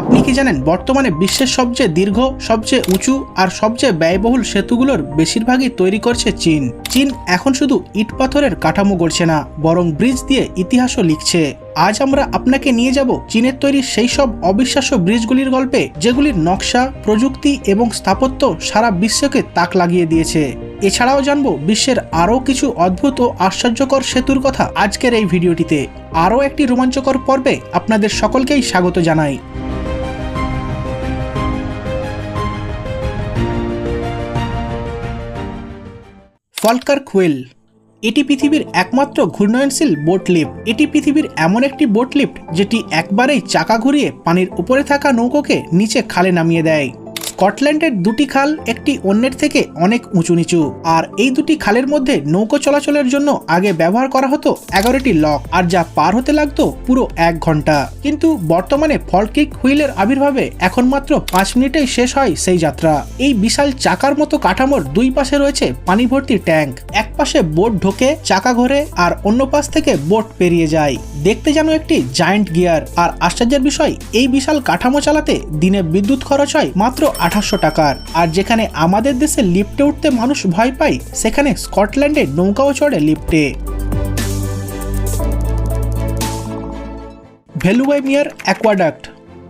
আপনি কি জানেন, বর্তমানে বিশ্বের সবচেয়ে দীর্ঘ, সবচেয়ে উঁচু আর সবচেয়ে ব্যয়বহুল সেতুগুলোর বেশিরভাগই তৈরি করছে চীন। চীন এখন শুধু ইট পাথরের কাঠামো গড়ছে না, বরং ব্রিজ দিয়ে ইতিহাসও লিখছে। আজ আমরা আপনাকে নিয়ে যাব চীনের তৈরি সেই সব অবিশ্বাস্য ব্রিজগুলির গল্পে, যেগুলির নকশা, প্রযুক্তি এবং স্থাপত্য সারা বিশ্বকে তাক লাগিয়ে দিয়েছে। এছাড়াও জানব বিশ্বের আরও কিছু অদ্ভুত ও আশ্চর্যকর সেতুর কথা আজকের এই ভিডিওটিতে। আরও একটি রোমাঞ্চকর পর্বে আপনাদের সকলকেই স্বাগত জানাই। Falkirk wheel. এটি পৃথিবীর একমাত্র ঘূর্ণয়নশীল বোট লিফট। এটি পৃথিবীর এমন একটি বোট লিফট যেটি একবারেই চাকা ঘুরিয়ে পানির উপরে থাকা নৌকোকে নিচে খালে নামিয়ে দেয়। স্কটল্যান্ডের দুটি খাল একটি অন্যের থেকে অনেক উঁচু নিচু আর এই দুটি খালের মধ্যে নৌকো চলাচলের জন্য আগে ব্যবহার করা হতো এগারোটি লক, আর যা পার হতে লাগতো পুরো এক ঘণ্টা। কিন্তু বর্তমানে ফলকিক হুইলের আবির্ভাবে এখন মাত্র পাঁচ মিনিটেই শেষ হয় সেই যাত্রা। এই বিশাল চাকার মতো কাঠামোর দুই পাশে রয়েছে পানি ভর্তি ট্যাঙ্ক। এক পাশে বোট ঢোকে, চাকা ঘোরে, আর অন্য পাশ থেকে বোট পেরিয়ে যায়। দেখতে যেন একটি জায়ান্ট গিয়ার। আর আশ্চর্যের বিষয়, এই বিশাল কাঠামো চালাতে দিনে বিদ্যুৎ খরচ হয় মাত্র আঠাশশো টাকার। আর যেখানে আমাদের দেশে লিফটে উঠতে মানুষ ভয় পায়, সেখানে স্কটল্যান্ডে নৌকাও চড়ে লিফটে। ভ্যালুয়াইমিয়ার অ্যাকোয়াডাক্ট।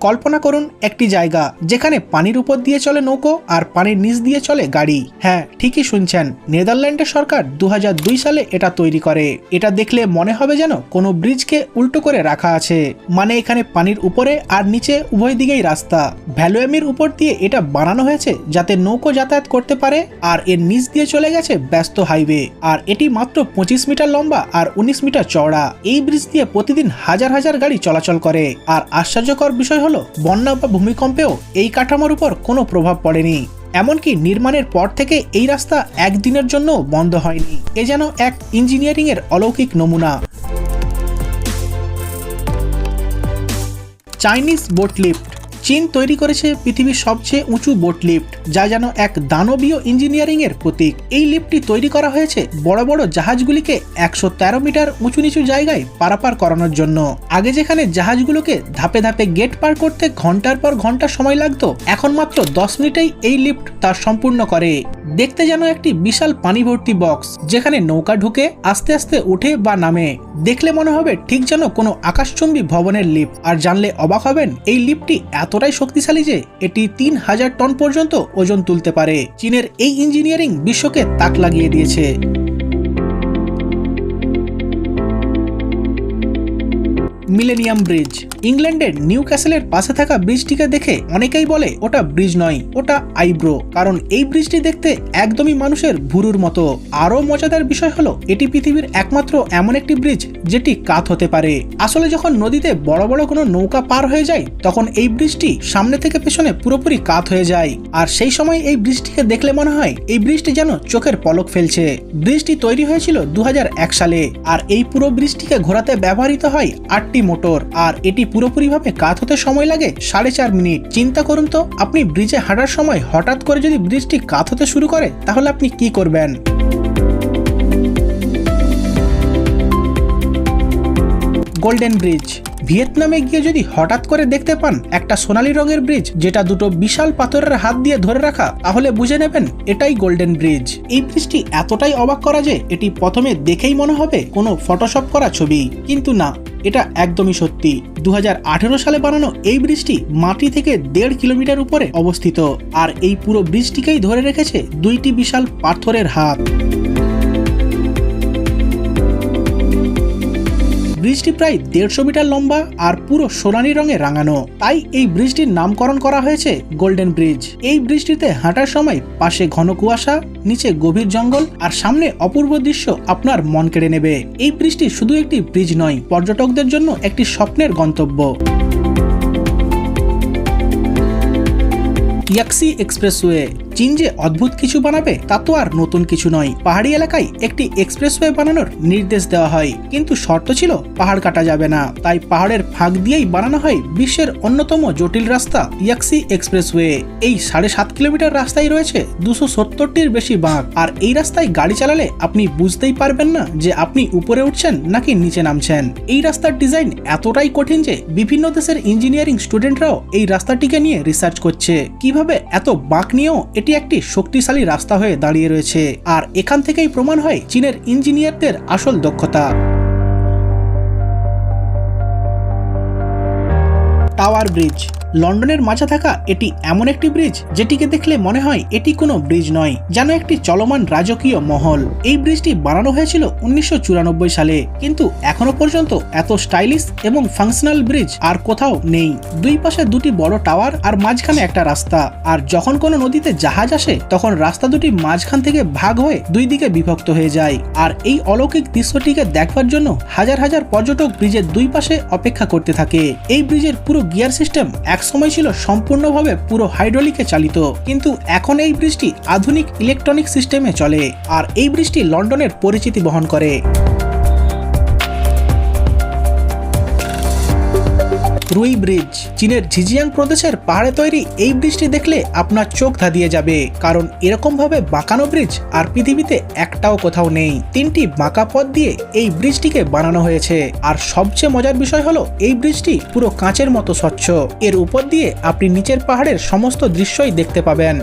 কল্পনা করুন একটি জায়গা যেখানে পানির উপর দিয়ে চলে নৌকো আর পানির নিচ দিয়ে চলে গাড়ি। হ্যাঁ ঠিকই শুনছেন। নেদারল্যান্ডের সরকার দু হাজার দুই সালে এটা তৈরি করে। এটা দেখলে মনে হবে যেন কোনো ব্রিজকে উল্টো করে রাখা আছে। মানে এখানে পানির উপরে আর নিচে উভয় দিকেই রাস্তা। ভ্যালুয়ামির উপর দিয়ে এটা বানানো হয়েছে যাতে নৌকো যাতায়াত করতে পারে আর এর নিচ দিয়ে চলে গেছে ব্যস্ত হাইওয়ে। আর এটি মাত্র পঁচিশ মিটার লম্বা আর উনিশ মিটার চওড়া। এই ব্রিজ দিয়ে প্রতিদিন হাজার হাজার গাড়ি চলাচল করে। আর আশ্চর্যকর বিষয় হলো বন্যা বা ভূমিকম্পেও এই কাঠামোর উপর কোনো প্রভাব পড়েনি। এমনকি নির্মাণের পর থেকে এই রাস্তা একদিনের জন্য বন্ধ হয়নি। এ যেন এক ইঞ্জিনিয়ারিংয়ের অলৌকিক নমুনা। চাইনিজ বোট লিফট চীন তৈরি করেছে পৃথিবীর সবচেয়ে উঁচু বোট লিফট, যা যেন এক দানবীয় ইঞ্জিনিয়ারিং এর প্রতীক। এই লিফটটি তৈরি করা হয়েছে বড় বড় জাহাজগুলিকে একশো তেরো মিটার উঁচু নিচু জায়গায় পারাপার করানোর জন্য। আগে যেখানে জাহাজগুলোকে ধাপে ধাপে গেট পার করতে ঘণ্টার পর ঘণ্টা সময় লাগতো, এখন মাত্র দশ মিনিটেই এই লিফট তার সম্পূর্ণ করে। দেখতে যেন একটি বিশাল পানি ভর্তি বক্স, যেখানে নৌকা ঢুকে আস্তে আস্তে উঠে বা নামে। দেখলে মনে হবে ঠিক যেন কোনো আকাশচুম্বী ভবনের লিফট। আর জানলে অবাক হবেন, এই লিফটটি এতটাই শক্তিশালী যে এটি তিন হাজার টন পর্যন্ত ওজন তুলতে পারে। চীনের এই ইঞ্জিনিয়ারিং বিশ্বকে তাক লাগিয়ে দিয়েছে। মিলেনিয়াম ব্রিজ ইংল্যান্ডের নিউ ক্যাসেলের পাশে থাকা ব্রিজটিকে দেখে অনেকেই বলে, ওটা ব্রিজ নয়, ওটা আইব্রো কারণ এই ব্রিজটি দেখতে একদমই মানুষের ভুরুর মতো। আরও মজাদার বিষয় হলো, এটি পৃথিবীর একমাত্র এমন একটি ব্রিজ যেটি কাত হতে পারে। আসলে যখন নদীতে বড় বড় কোনো নৌকা পার হয়ে যায়, তখন এই ব্রিজটি সামনে থেকে পেছনে পুরোপুরি কাত হয়ে যায়। আর সেই সময় এই ব্রিজটিকে দেখলে মনে হয়, এই ব্রিজটি যেন চোখের পলক ফেলছে। ব্রিজটি তৈরি হয়েছিল দু হাজার এক সালে, আর এই পুরো ব্রিজটিকে ঘোরাতে ব্যবহৃত হয় আটটি মোটর আর এটি পুরোপুরিভাবে কাত হতে সময় লাগে সাড়ে চার মিনিট। চিন্তা করুন তো, আপনি ব্রিজে হাঁটার সময় হঠাৎ করে যদি ব্রিজটি কাত হতে শুরু করে, তাহলে আপনি কি করবেন? Golden bridge. ভিয়েতনামে গিয়ে যদি হঠাৎ করে দেখতে পান একটা সোনালী রঙের ব্রিজ যেটা দুটো বিশাল পাথরের হাত দিয়ে ধরে রাখা, তাহলে বুঝে নেবেন এটাই গোল্ডেন ব্রিজ। এই ব্রিজটি এতটাই অবাক করা যে এটি প্রথমে দেখেই মনে হবে কোনো ফটোশপ করা ছবি। কিন্তু না, এটা একদমই সত্যি। দু হাজার আঠেরো সালে বানানো এই ব্রিজটি মাটি থেকে দেড় কিলোমিটার উপরে অবস্থিত, আর এই পুরো ব্রিজটিকেই ধরে রেখেছে দুইটি বিশাল পাথরের হাত। ব্রিজটি প্রায় দেড়শো মিটার লম্বা আর পুরো সোনালি রঙে রাঙানো। তাই এই ব্রিজটির নামকরণ করা হয়েছে গোল্ডেন ব্রিজ এই ব্রিজটিতে হাঁটার সময় পাশে ঘন কুয়াশা, নিচে গভীর জঙ্গল আর সামনে অপূর্ব দৃশ্য আপনার মন কেড়ে নেবে। এই ব্রিজটি শুধু একটি ব্রিজ নয়, পর্যটকদের জন্য একটি স্বপ্নের গন্তব্য। ইয়াক্সি এক্সপ্রেসওয়ে চীন যে অদ্ভুত কিছু বানাবে, তা তো আর নতুন কিছু নয়। পাহাড়ি এলাকায় একটি এক্সপ্রেসওয়ে বানানোর নির্দেশ দেওয়া হয়। কিন্তু শর্ত ছিল, পাহাড় কাটা যাবে না। তাই পাহাড়ের ফাঁক দিয়েই বানানো হয় বিশ্বের অন্যতম জটিল রাস্তা, ইয়াক্সি এক্সপ্রেসওয়ে। এই সাড়ে সাত কিলোমিটার রাস্তায় রয়েছে দুশো সত্তরটির বেশি বাঁক। আর এই রাস্তায় গাড়ি চালালে আপনি বুঝতেই পারবেন না যে আপনি উপরে উঠছেন নাকি নিচে নামছেন। এই রাস্তার ডিজাইন এতটাই কঠিন যে বিভিন্ন দেশের ইঞ্জিনিয়ারিং স্টুডেন্টরাও এই রাস্তাটিকে নিয়ে রিসার্চ করছে। কীভাবে এত বাঁক নিয়েও এটি একটি শক্তিশালী রাস্তা হয়ে দাঁড়িয়ে রয়েছে। আর এখান থেকেই প্রমাণ হয় চীনের ইঞ্জিনিয়ারদের আসল দক্ষতা। Tower Bridge. লন্ডনের মাঝে থাকা এটি এমন একটি ব্রিজ যেটিকে দেখলে মনে হয় এটি কোনো ব্রিজ নয়, যেন একটি চলমান রাজকীয় মহল। এই ব্রিজটি বানানো হয়েছিল উনিশশো চুরানব্বই সালে, কিন্তু এখনও পর্যন্ত এত স্টাইলিশ এবং ফাংশনাল ব্রিজ আর কোথাও নেই। দুই পাশে দুটি বড় টাওয়ার আর মাঝখানে একটা রাস্তা, আর যখন কোনো নদীতে জাহাজ আসে, তখন রাস্তা দুটি মাঝখান থেকে ভাগ হয়ে দুই দিকে বিভক্ত হয়ে যায়, আর এই অলৌকিক দৃশ্যটিকে দেখবার জন্য হাজার হাজার পর্যটক ব্রিজের দুই পাশে অপেক্ষা করতে থাকে। এই ব্রিজের পুরো গিয়ার সিস্টেম একসময় ছিল সম্পূর্ণভাবে পুরো হাইড্রোলিকে চালিত, কিন্তু এখন এই ব্রিজটি আধুনিক ইলেকট্রনিক সিস্টেমে চলে, আর এই ব্রিজটি লন্ডনের পরিচিতি বহন করে। রুই ব্রিজ, চীনের ঝিজিয়াং প্রদেশের পাহাড়ে তৈরি এই ব্রিজটি দেখলে আপনার চোখ ধাঁধিয়ে যাবে। কারণ এরকম ভাবে বাঁকানো ব্রিজ আর পৃথিবীতে একটাও কোথাও নেই। তিনটি বাঁকা পথ দিয়ে এই ব্রিজটিকে বানানো হয়েছে। আর সবচেয়ে মজার বিষয় হলো, এই ব্রিজটি পুরো কাঁচের মতো স্বচ্ছ। এর উপর দিয়ে আপনি নিচের পাহাড়ের সমস্ত দৃশ্যই দেখতে পাবেন।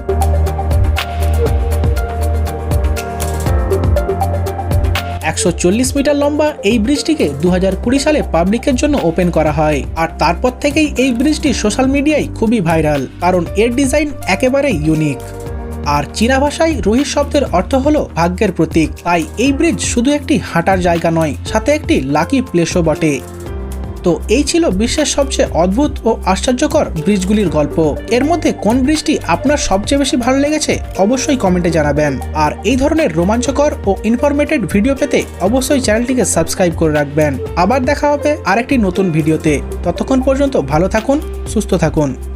একশো চল্লিশ মিটার লম্বা এই ব্রিজটিকে দু হাজার কুড়ি সালে পাবলিকের জন্য ওপেন করা হয়। আর তারপর থেকেই এই ব্রিজটি সোশ্যাল মিডিয়ায় খুবই ভাইরাল, কারণ এর ডিজাইন একেবারেই ইউনিক। আর চীনা ভাষায় রোহিত শব্দের অর্থ হলো ভাগ্যের প্রতীক। তাই এই ব্রিজ শুধু একটি হাঁটার জায়গা নয়, সাথে একটি লাকি প্লেসও বটে। তো এই ছিল বিশ্বের সবচেয়ে অদ্ভুত ও আশ্চর্যকর ব্রিজগুলির গল্প। এর মধ্যে কোন ব্রিজটি আপনার সবচেয়ে বেশি ভালো লেগেছে অবশ্যই কমেন্টে জানাবেন। আর এই ধরনের রোমাঞ্চকর ও ইনফরমেটেড ভিডিও পেতে অবশ্যই চ্যানেলটিকে সাবস্ক্রাইব করে রাখবেন। আবার দেখা হবে আরেকটি নতুন ভিডিওতে ততক্ষণ পর্যন্ত ভালো থাকুন, সুস্থ থাকুন।